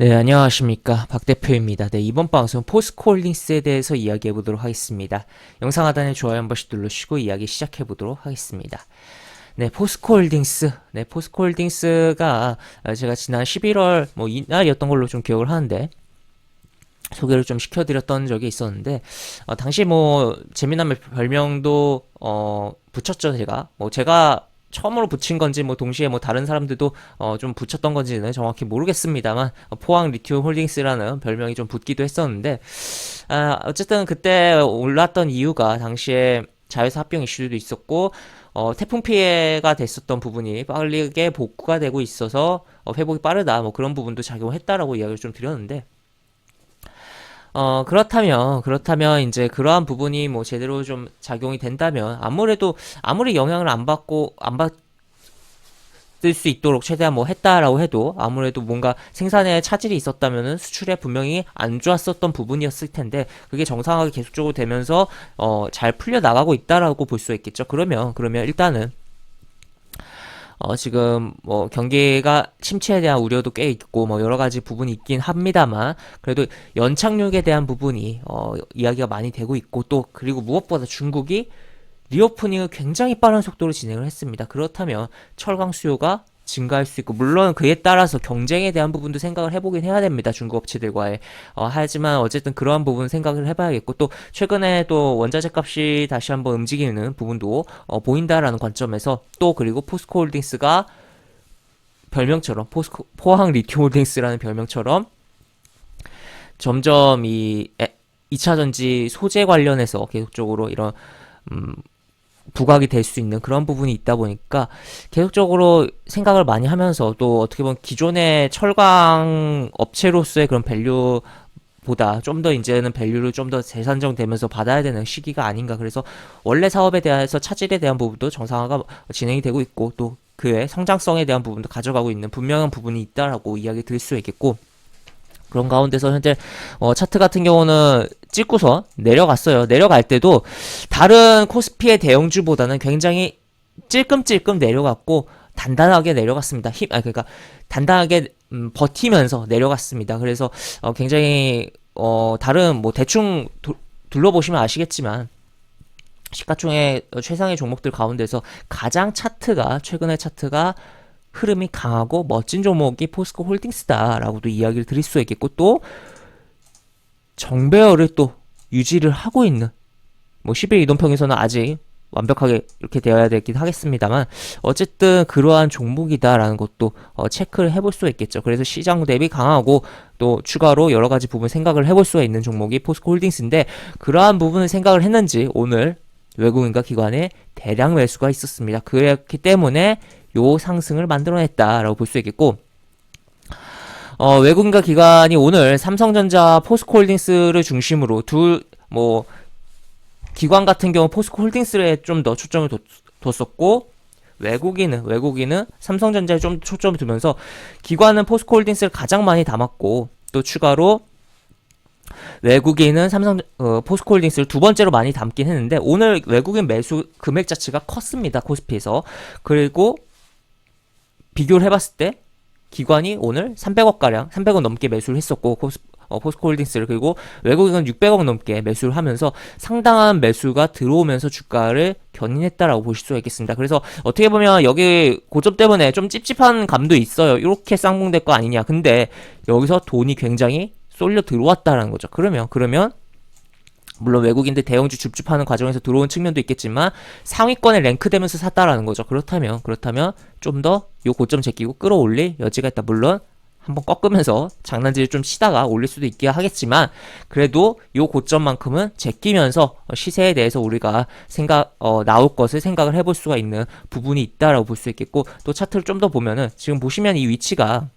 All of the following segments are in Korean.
네, 안녕하십니까. 박 대표입니다. 네, 이번 방송 포스코홀딩스에 대해서 이야기해 보도록 하겠습니다. 영상 하단에 좋아요 한 번씩 눌러주시고 이야기 시작해 보도록 하겠습니다. 네, 포스코홀딩스. 네, 포스코홀딩스가 어, 제가 지난 11월 뭐 이날이었던 걸로 좀 기억을 하는데 소개를 좀 시켜드렸던 적이 있었는데 어, 당시 뭐 재미난 별명도 어, 붙였죠 제가 뭐 제가 처음으로 붙인 건지 뭐 동시에 뭐 다른 사람들도 어, 좀 붙였던 건지는 정확히 모르겠습니다만 어, 포항 리튬 홀딩스라는 별명이 좀 붙기도 했었는데 아, 어쨌든 그때 올랐던 이유가 당시에 자회사 합병 이슈도 있었고 어, 태풍 피해가 됐었던 부분이 빠르게 복구가 되고 있어서 어, 회복이 빠르다 뭐 그런 부분도 작용했다라고 이야기를 좀 드렸는데 어, 그렇다면, 그렇다면, 이제 그러한 부분이 뭐 제대로 좀 작용이 된다면, 아무래도, 아무리 영향을 안 받고, 안 받을 수 있도록 최대한 뭐 했다라고 해도, 아무래도 뭔가 생산에 차질이 있었다면은 수출에 분명히 안 좋았었던 부분이었을 텐데, 그게 정상화가 계속적으로 되면서, 어, 잘 풀려 나가고 있다라고 볼 수 있겠죠. 그러면, 그러면 일단은, 어, 지금 뭐 경기가 침체에 대한 우려도 꽤 있고 뭐 여러 가지 부분이 있긴 합니다만 그래도 연착륙에 대한 부분이 어, 이야기가 많이 되고 있고 또 그리고 무엇보다 중국이 리오프닝을 굉장히 빠른 속도로 진행을 했습니다. 그렇다면 철강 수요가 증가할 수 있고 물론 그에 따라서 경쟁에 대한 부분도 생각을 해보긴 해야 됩니다 중국 업체들과의. 어, 하지만 어쨌든 그러한 부분 생각을 해봐야겠고 또 최근에 또 원자재 값이 다시 한번 움직이는 부분도 어, 보인다라는 관점에서 또 그리고 포스코홀딩스가 별명처럼 포스코 포항 리튬홀딩스라는 별명처럼 점점 이 에, 2차 전지 소재 관련해서 계속적으로 이런 음, 부각이 될 수 있는 그런 부분이 있다 보니까 계속적으로 생각을 많이 하면서 또 어떻게 보면 기존의 철강 업체로서의 그런 밸류 보다 좀 더 이제는 밸류를 좀 더 재산정되면서 받아야 되는 시기가 아닌가. 그래서 원래 사업에 대해서 차질에 대한 부분도 정상화가 진행이 되고 있고 또 그의 성장성에 대한 부분도 가져가고 있는 분명한 부분이 있다라고 이야기 드릴 수 있겠고 그런 가운데서 현재 어, 차트 같은 경우는 찍고서 내려갔어요. 내려갈 때도 다른 코스피의 대형주보다는 굉장히 찔끔찔끔 내려갔고 단단하게 내려갔습니다. 힘, 아 그러니까 단단하게 음, 버티면서 내려갔습니다. 그래서 어, 굉장히 어, 다른 뭐 대충 도, 둘러보시면 아시겠지만 시가총액 최상의 종목들 가운데서 가장 차트가 최근의 차트가 흐름이 강하고 멋진 종목이 포스코 홀딩스다라고도 이야기를 드릴 수 있겠고 또 정배열을 또 유지를 하고 있는 뭐 10일 이동평에서는 아직 완벽하게 이렇게 되어야 되긴 하겠습니다,만 어쨌든 그러한 종목이다라는 것도 어, 체크를 해볼 수 있겠죠. 그래서 시장 대비 강하고 또 추가로 여러 가지 부분 생각을 해볼 수가 있는 종목이 포스코 홀딩스인데 그러한 부분을 생각을 했는지 오늘 외국인과 기관의 대량 매수가 있었습니다. 그렇기 때문에 요 상승을 만들어냈다라고 볼 수 있겠고 어, 외국인과 기관이 오늘 삼성전자 포스코홀딩스를 중심으로 둘뭐 기관 같은 경우 포스코홀딩스에 좀 더 초점을 뒀, 뒀었고 외국인은 외국인은 삼성전자에 좀 초점을 두면서 기관은 포스코홀딩스를 가장 많이 담았고 또 추가로 외국인은 삼성 어, 포스코홀딩스를 두 번째로 많이 담긴 했는데 오늘 외국인 매수 금액 자체가 컸습니다 코스피에서. 그리고 비교를 해봤을 때 기관이 오늘 300억 가량 300억 넘게 매수를 했었고 코스, 어, 포스코홀딩스를 그리고 외국인은 600억 넘게 매수를 하면서 상당한 매수가 들어오면서 주가를 견인했다라고 보실 수가 있겠습니다. 그래서 어떻게 보면 여기 고점 때문에 좀 찝찝한 감도 있어요. 이렇게 쌍봉될 거 아니냐. 근데 여기서 돈이 굉장히 쏠려 들어왔다라는 거죠. 그러면 그러면 물론 외국인들 대형주 줍줍하는 과정에서 들어온 측면도 있겠지만 상위권에 랭크되면서 샀다라는 거죠. 그렇다면 그렇다면 좀 더 요 고점 제끼고 끌어올릴 여지가 있다. 물론 한번 꺾으면서 장난질을 좀 치다가 올릴 수도 있게 하겠지만 그래도 요 고점만큼은 제끼면서 시세에 대해서 우리가 생각 어, 나올 것을 생각을 해볼 수가 있는 부분이 있다라고 볼 수 있겠고 또 차트를 좀 더 보면은 지금 보시면 이 위치가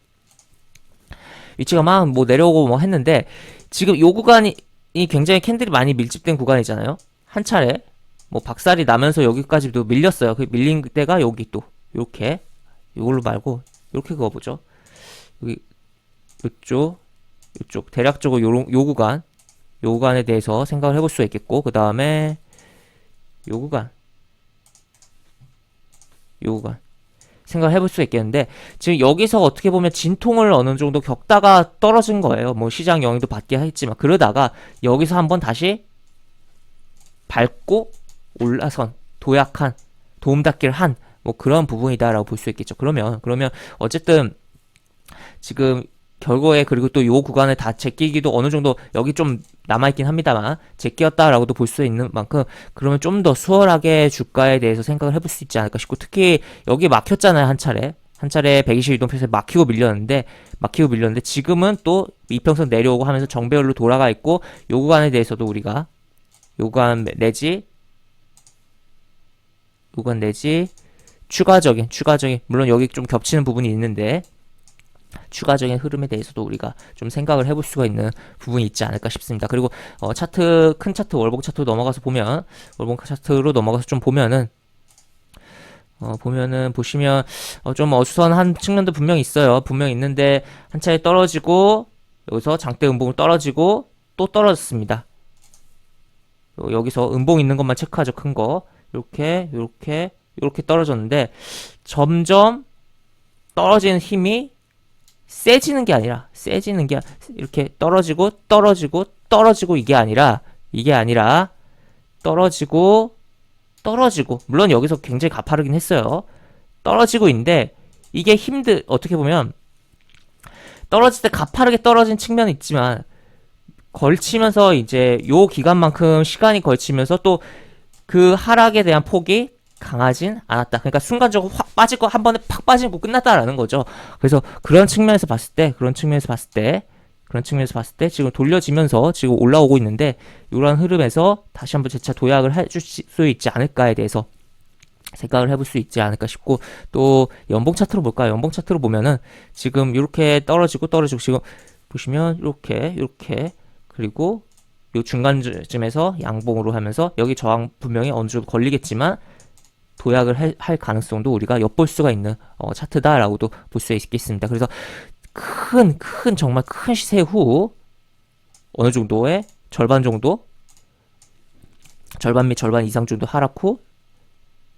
위치가 막 뭐 내려오고 뭐 했는데 지금 요 구간이 이 굉장히 캔들이 많이 밀집된 구간이잖아요. 한 차례 뭐 박살이 나면서 여기까지도 밀렸어요. 그 밀린 때가 여기 또 이렇게 이걸로 말고 이렇게 그어보죠. 여기 이쪽 이쪽 대략적으로 요, 요 구간 요 구간에 대해서 생각을 해볼 수 있겠고 그 다음에 요 구간 요 구간 생각을 해볼 수 있겠는데 지금 여기서 어떻게 보면 진통을 어느 정도 겪다가 떨어진 거예요. 뭐 시장 영향도 받긴 했지만 그러다가 여기서 한번 다시 밟고 올라선 도약한 도움닫기를 한 뭐 그런 부분이다라고 볼 수 있겠죠. 그러면 그러면 어쨌든 지금 결국에 그리고 또 요 구간을 다 제끼기도 어느 정도 여기 좀 남아있긴 합니다만 제끼었다라고도 볼 수 있는 만큼 그러면 좀 더 수월하게 주가에 대해서 생각을 해볼 수 있지 않을까 싶고 특히 여기 막혔잖아요 한 차례. 한 차례 122동표에서 막히고 밀렸는데 막히고 밀렸는데 지금은 또 이평선 내려오고 하면서 정배열로 돌아가 있고 요 구간에 대해서도 우리가 요 구간 내지 요 구간 내지 추가적인 추가적인 물론 여기 좀 겹치는 부분이 있는데 추가적인 흐름에 대해서도 우리가 좀 생각을 해볼 수가 있는 부분이 있지 않을까 싶습니다. 그리고 어, 차트 큰 차트 월봉 차트로 넘어가서 보면 월봉 차트로 넘어가서 좀 보면은 어, 보면은 보시면 어, 좀 어수선한 측면도 분명 있어요. 분명 있는데 한 차례 떨어지고 여기서 장대 음봉을 떨어지고 또 떨어졌습니다. 요- 여기서 음봉 있는 것만 체크하죠. 큰 거. 이렇게 이렇게 이렇게 떨어졌는데 점점 떨어지는 힘이 세지는 게 아니라 세지는 게 이렇게 떨어지고 떨어지고 떨어지고 이게 아니라 이게 아니라 떨어지고 떨어지고 물론 여기서 굉장히 가파르긴 했어요. 떨어지고 있는데 이게 힘들 어떻게 보면 떨어질 때 가파르게 떨어진 측면이 있지만 걸치면서 이제 요 기간만큼 시간이 걸치면서 또 그 하락에 대한 폭이 강하진 않았다. 그러니까 순간적으로 확 빠질 거 한 번에 팍 빠지고 끝났다라는 거죠. 그래서 그런 측면에서 봤을 때, 그런 측면에서 봤을 때, 그런 측면에서 봤을 때 지금 돌려지면서 지금 올라오고 있는데 이러한 흐름에서 다시 한번 재차 도약을 해줄 수 있지 않을까에 대해서 생각을 해볼 수 있지 않을까 싶고 또 연봉 차트로 볼까요? 연봉 차트로 보면은 지금 이렇게 떨어지고 떨어지고 지금 보시면 이렇게 이렇게 그리고 요 중간쯤에서 양봉으로 하면서 여기 저항 분명히 어느 정도 걸리겠지만 도약을 할, 할 가능성도 우리가 엿볼 수가 있는 어, 차트다라고도 볼 수 있겠습니다. 그래서 큰, 큰, 정말 큰 시세 후 어느 정도의 절반 정도 절반 및 절반 이상 정도 하락 후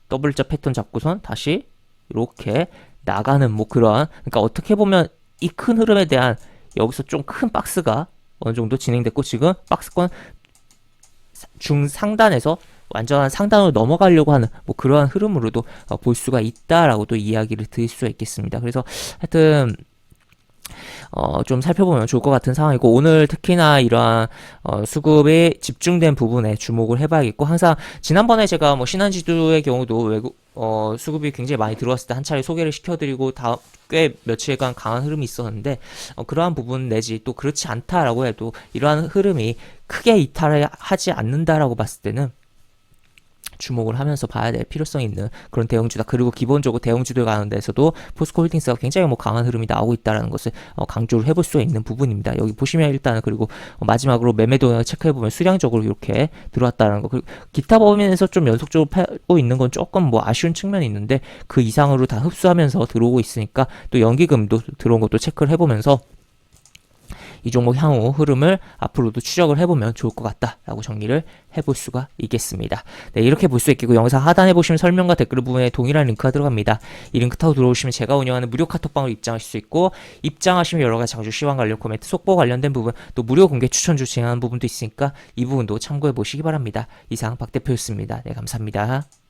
더블자 패턴 잡고선 다시 이렇게 나가는 뭐 그런 그러니까 어떻게 보면 이 큰 흐름에 대한 여기서 좀 큰 박스가 어느 정도 진행됐고 지금 박스권 중상단에서 완전한 상단으로 넘어가려고 하는 뭐 그러한 흐름으로도 어, 볼 수가 있다라고도 이야기를 드릴 수가 있겠습니다. 그래서 하여튼 어, 좀 살펴보면 좋을 것 같은 상황이고 오늘 특히나 이러한 어, 수급에 집중된 부분에 주목을 해봐야겠고 항상 지난번에 제가 뭐 신한지주의 경우도 외국 어, 수급이 굉장히 많이 들어왔을 때 한 차례 소개를 시켜드리고 다음 꽤 며칠간 강한 흐름이 있었는데 어, 그러한 부분 내지 또 그렇지 않다라고 해도 이러한 흐름이 크게 이탈하지 않는다라고 봤을 때는 주목을 하면서 봐야 될 필요성 있는 그런 대형주다. 그리고 기본적으로 대형주들 가는 데서도 포스코 홀딩스가 굉장히 뭐 강한 흐름이 나오고 있다라는 것을 어, 강조를 해볼 수 있는 부분입니다. 여기 보시면 일단은 그리고 어, 마지막으로 매매 동향을 체크해 보면 수량적으로 이렇게 들어왔다는 거. 그리고 기타 범위에서 좀 연속적으로 팔고 있는 건 조금 뭐 아쉬운 측면이 있는데 그 이상으로 다 흡수하면서 들어오고 있으니까 또 연기금도 들어온 것도 체크를 해보면서 이 종목 향후 흐름을 앞으로도 추적을 해보면 좋을 것 같다라고 정리를 해볼 수가 있겠습니다. 네, 이렇게 볼 수 있겠고 영상 하단에 보시면 설명과 댓글 부분에 동일한 링크가 들어갑니다. 이 링크 타고 들어오시면 제가 운영하는 무료 카톡방으로 입장하실 수 있고 입장하시면 여러 가지 장주 시황 관련 코멘트, 속보 관련된 부분, 또 무료 공개 추천주 진행하는 부분도 있으니까 이 부분도 참고해 보시기 바랍니다. 이상 박 대표였습니다. 네, 감사합니다.